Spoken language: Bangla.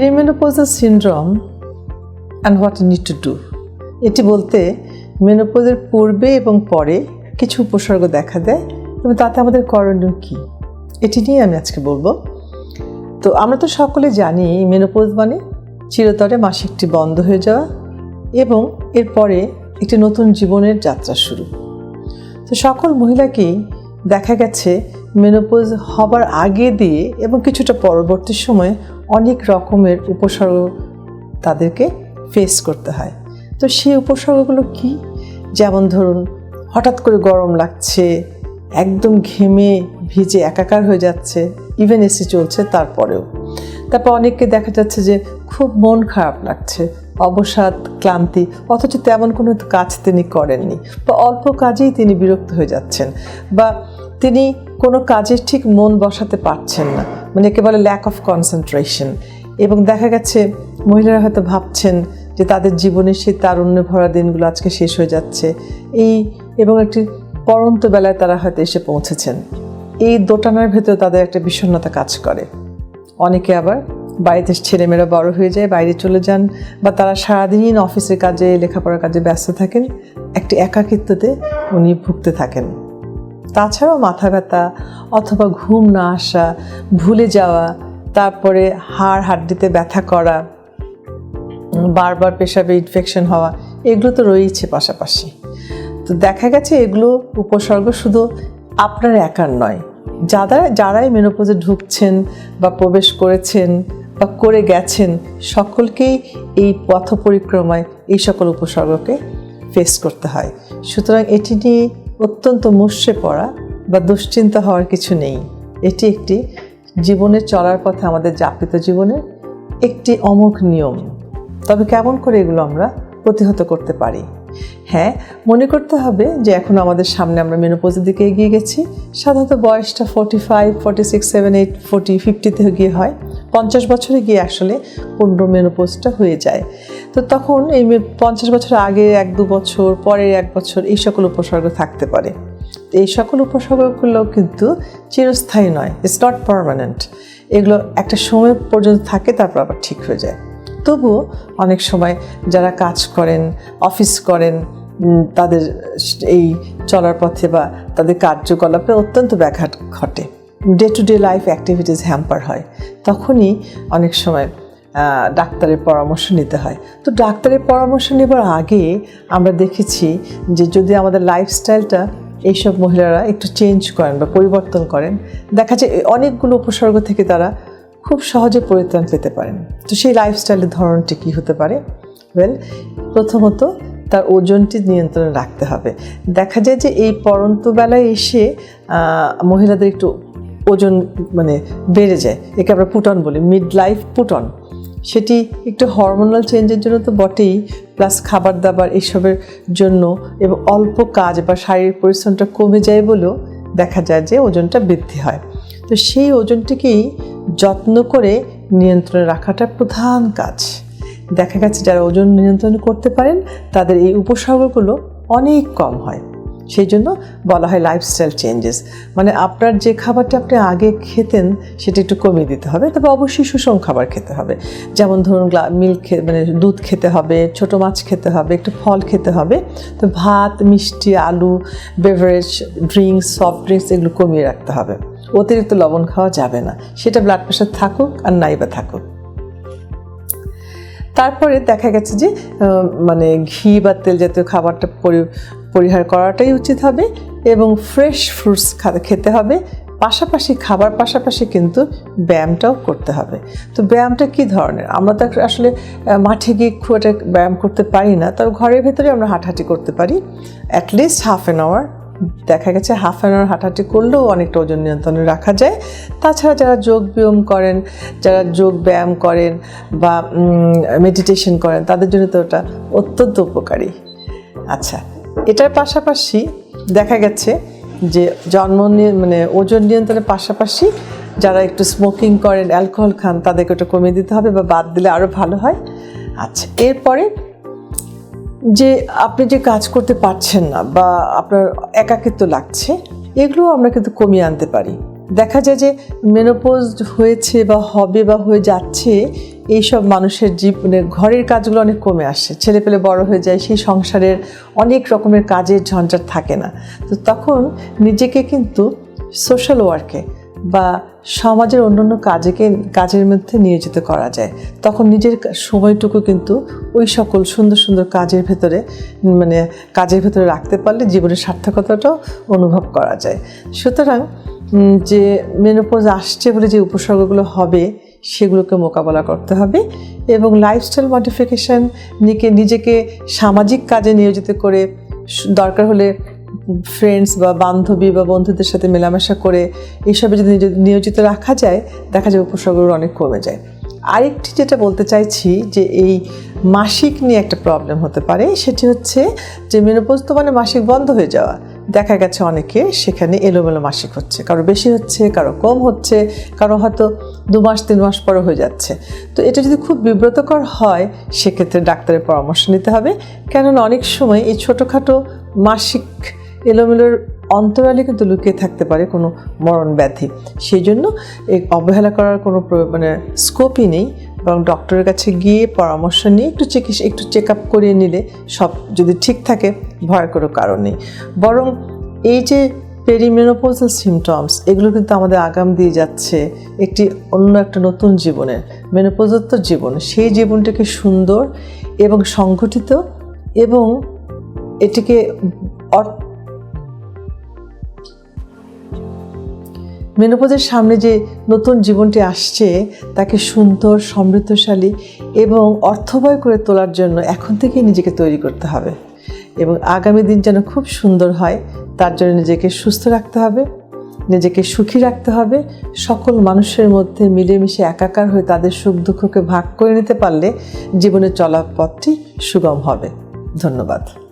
Perimenopausal syndrome and what need to do এটি বলতে মেনোপোজের পূর্বে এবং পরে কিছু উপসর্গ দেখা দেয় এবং তাতে আমাদের করণীয় কী? এটি নিয়ে আমি আজকে বলব। তো আমরা তো সকলে জানি মেনোপোজ মানে চিরতরে মাসিকটি বন্ধ হয়ে যাওয়া এবং এরপরে একটি নতুন জীবনের যাত্রা শুরু। তো সকল মহিলাকেই দেখা গেছে মেনোপোজ হবার আগে দিয়ে এবং কিছুটা পরবর্তী সময়ে অনেক রকমের উপসর্গ তাদেরকে ফেস করতে হয়। তো সেই উপসর্গগুলো কি? যেমন ধরুন, হঠাৎ করে গরম লাগছে, একদম ঘেমে ভিজে একাকার হয়ে যাচ্ছে ইভেন এসি চলছে তারপরেও। তারপর অনেককে দেখা যাচ্ছে যে খুব মন খারাপ লাগছে, অবসাদ, ক্লান্তি, অথচ তেমন কোনো কাজ তিনি করেননি বা অল্প কাজেই তিনি বিরক্ত হয়ে যাচ্ছেন বা তিনি কোনো কাজে ঠিক মন বসাতে পারছেন না। মানে একে বলে ল্যাক অফ কনসেন্ট্রেশন এবং দেখা গেছে মহিলারা হয়তো ভাবছেন যে তাদের জীবনের সেই তারুণ্য ভরা দিনগুলো আজকে শেষ হয়ে যাচ্ছে। এই এবং একটি পরন্ত বেলায় তারা হয়তো এসে পৌঁছেছেন। এই দোটানার ভেতরে তাদের একটা বিষণ্ণতা কাজ করে। অনেকে আবার বাড়িতে ছেলেমেয়েরা বড় হয়ে যায়, বাইরে চলে যান বা তারা সারাদিন অফিসের কাজে, লেখাপড়ার কাজে ব্যস্ত থাকেন। একটি একাকিত্বতে উনি ভুগতে থাকেন। তাছাড়াও মাথা ব্যথা অথবা ঘুম না আসা, ভুলে যাওয়া, তারপরে হাড় হাড্ডিতে ব্যথা করা, বারবার পেশাবে ইনফেকশন হওয়া, এগুলো তো রয়েছে পাশাপাশি। তো দেখা গেছে এগুলো উপসর্গ শুধু আপনার একার নয়। যারা, যারাই মেনোপোজে ঢুকছেন বা প্রবেশ করেছেন বা করে গেছেন, সকলকেই এই পথ পরিক্রমায় এই সকল উপসর্গকে ফেস করতে হয়। সুতরাং এটি নিয়ে অত্যন্ত মুষড়ে পড়া বা দুশ্চিন্তা হওয়ার কিছু নেই। এটি একটি জীবনের চলার পথে আমাদের যাপিত জীবনের একটি অমোঘ নিয়ম। তবে কেমন করে এগুলো আমরা প্রতিহত করতে পারি? হ্যাঁ মনে করতে হবে যে এখন আমাদের সামনে আমরা মেনোপোজের দিকে এগিয়ে গেছি। সাধারণত বয়সটা forty five forty six seven eight forty ফিফটিতে গিয়ে হয়। পঞ্চাশ বছরে গিয়ে আসলে পূর্ণ মেনোপোজটা হয়ে যায়। তো তখন এই পঞ্চাশ বছর আগে এক দু বছর পরে এক বছর এই সকল উপসর্গ থাকতে পারে। এই সকল উপসর্গগুলো কিন্তু চিরস্থায়ী নয় ইটস নট পারমানেন্ট এগুলো একটা সময় পর্যন্ত থাকে, তারপর আবার ঠিক হয়ে যায়। তবুও অনেক সময় যারা কাজ করেন অফিস করেন তাদের এই চলার পথে বা তাদের কার্যকলাপে অত্যন্ত ব্যাঘাত ঘটে। Day to day life activities hamper হয়। তখনই অনেক সময় ডাক্তারের পরামর্শ নিতে হয়। তো ডাক্তারের পরামর্শ নেবার আগে আমরা দেখেছি যে যদি আমাদের লাইফস্টাইলটা এইসব মহিলারা একটু চেঞ্জ করেন বা পরিবর্তন করেন, দেখা যায় অনেকগুলো উপসর্গ থেকে তারা খুব সহজে পরিত্রাণ পেতে পারেন। তো সেই লাইফস্টাইলের ধরনটি কী হতে পারে? ওয়েল প্রথমত তার ওজনটি নিয়ন্ত্রণে রাখতে হবে। দেখা যায় যে এই পরন্ত বেলায় এসে মহিলাদের একটু ওজন মানে বেড়ে যায়, একে আমরা পুটন বলি মিড লাইফ পুটন। সেটি একটু হরমোনাল চেঞ্জের জন্য তো বটেই প্লাস খাবার দাবার এইসবের জন্য, এবং অল্প কাজ বা শারীরিক পরিশ্রমটা কমে যায় বলেও দেখা যায় যে ওজনটা বৃদ্ধি হয়। তো সেই ওজনটিকেই যত্ন করে নিয়ন্ত্রণে রাখাটা প্রধান কাজ। দেখা গেছে যারা ওজন নিয়ন্ত্রণ করতে পারেন, তাদের এই উপসর্গগুলো অনেক কম হয়। সেই জন্য বলা হয় লাইফস্টাইল চেঞ্জেস মানে আপনার যে খাবারটা আপনি আগে খেতেন, সেটা একটু কমিয়ে দিতে হবে। তবে অবশ্যই সুষম খাবার খেতে হবে। যেমন ধরুন মিল্ক মানে দুধ খেতে হবে, ছোট মাছ খেতে হবে, একটু ফল খেতে হবে। তো ভাত, মিষ্টি, আলু বেভারেজ ড্রিঙ্কস সফট ড্রিঙ্কস এগুলো কমিয়ে রাখতে হবে। অতিরিক্ত লবণ খাওয়া যাবে না। সেটা ব্লাড প্রেশার থাকুক আর নাই বা থাকুক। তারপরে দেখা গেছে যে মানে ঘি বা তেল জাতীয় খাবারটা পরিহার করাটাই উচিত হবে এবং ফ্রেশ ফ্রুটস খেতে হবে। পাশাপাশি খাবার পাশাপাশি কিন্তু ব্যায়ামটাও করতে হবে। তো ব্যায়ামটা কি ধরনের? আমরা তো আসলে মাঠে গিয়ে খুব একটা ব্যায়াম করতে পারি না। তবে ঘরের ভেতরে আমরা হাঁটাহাঁটি করতে পারি। অ্যাটলিস্ট হাফ অ্যান আওয়ার দেখা গেছে হাফ অ্যান আওয়ার হাঁটাহাঁটি করলেও অনেকটা ওজন নিয়ন্ত্রণে রাখা যায়। তাছাড়া যারা যোগ ব্যায়াম করেন, যারা যোগ ব্যায়াম করেন বা মেডিটেশন করেন, তাদের জন্য তো ওটা অত্যন্ত উপকারী। আচ্ছা এটার পাশাপাশি দেখা গেছে যে জন্ম মানে ওজন নিয়ন্ত্রণের পাশাপাশি যারা একটু স্মোকিং করেন অ্যালকোহল খান, তাদেরকে ওটা কমিয়ে দিতে হবে বা বাদ দিলে আরও ভালো হয়। আচ্ছা এরপরে যে আপনি যে কাজ করতে পারছেন না বা আপনার একাকিত্ব লাগছে এগুলো আমরা কিন্তু কমিয়ে আনতে পারি। দেখা যায় যে মেনোপোজ হয়েছে বা হবে বা হয়ে যাচ্ছে, এইসব মানুষের জীবনে ঘরের কাজগুলো অনেক কমে আসে। ছেলে পেলে বড় হয়ে যায়, সেই সংসারের অনেক রকমের কাজের ঝঞ্ঝাট থাকে না। তো তখন নিজেকে কিন্তু সোশ্যাল ওয়ার্কে বা সমাজের অন্যান্য কাজেকে, কাজের মধ্যে নিয়োজিত করা যায়। তখন নিজের সময়টুকু কিন্তু ওই সকল সুন্দর সুন্দর কাজের ভেতরে মানে কাজের ভেতরে রাখতে পারলে জীবনের সার্থকতাটাও অনুভব করা যায়। সুতরাং যে মেনোপোজ আসছে বলে যে উপসর্গগুলো হবে, সেগুলোকে মোকাবেলা করতে হবে এবং লাইফস্টাইল মডিফিকেশান নিকে নিজেকে সামাজিক কাজে নিয়োজিত করে দরকার হলে ফ্রেন্ডস বা বান্ধবী বা বন্ধুদের সাথে মেলামেশা করে এইসবে যদি নিয়োজিত রাখা যায়, দেখা যায় উপসর্গগুলো অনেক কমে যায়। আরেকটি যেটা বলতে চাইছি যে এই মাসিক নিয়ে একটা প্রবলেম হতে পারে, সেটি হচ্ছে যে মেনোপোজ তো মানে মাসিক বন্ধ হয়ে যাওয়া। দেখা গেছে অনেকে, সেখানে এলোমেলো মাসিক হচ্ছে। কারও বেশি হচ্ছে, কারও কম হচ্ছে, কারও হয়তো দু মাস, তিন মাস পরে হয়ে যাচ্ছে। তো এটা যদি খুব বিব্রতকর হয়, সেক্ষেত্রে ডাক্তারের পরামর্শ নিতে হবে। কেননা অনেক সময় এই ছোটোখাটো মাসিক এলোমেলোর অন্তরালে কিন্তু লুকিয়ে থাকতে পারে কোনো মরণ ব্যাধি। সেই জন্য এই অবহেলা করার কোনো মানে স্কোপই নেই। বরং ডক্টরের কাছে গিয়ে পরামর্শ নিয়ে একটু চিকিৎসা, একটু চেক আপ করিয়ে নিলে সব যদি ঠিক থাকে ভয়ের কোনো কারণ বরং এই যে পেরিমেনোপোজাল সিমটমস এগুলো কিন্তু আমাদের আগাম দিয়ে যাচ্ছে একটি অন্য একটা নতুন জীবনের মেনোপোজোত্তর জীবন। সেই জীবনটাকে সুন্দর এবং সংগঠিত এবং এটিকে মেনোপোজের সামনে যে নতুন জীবনটি আসছে, তাকে সুন্দর, সমৃদ্ধশালী এবং অর্থবয় করে তোলার জন্য এখন থেকে নিজেকে তৈরি করতে হবে। এবং আগামী দিন যেন খুব সুন্দর হয়, তার জন্য নিজেকে সুস্থ রাখতে হবে, নিজেকে সুখী রাখতে হবে। সকল মানুষের মধ্যে মিলেমিশে একাকার হয়ে তাদের সুখ দুঃখকে ভাগ করে নিতে পারলে জীবনের চলার পথটি সুগম হবে। ধন্যবাদ।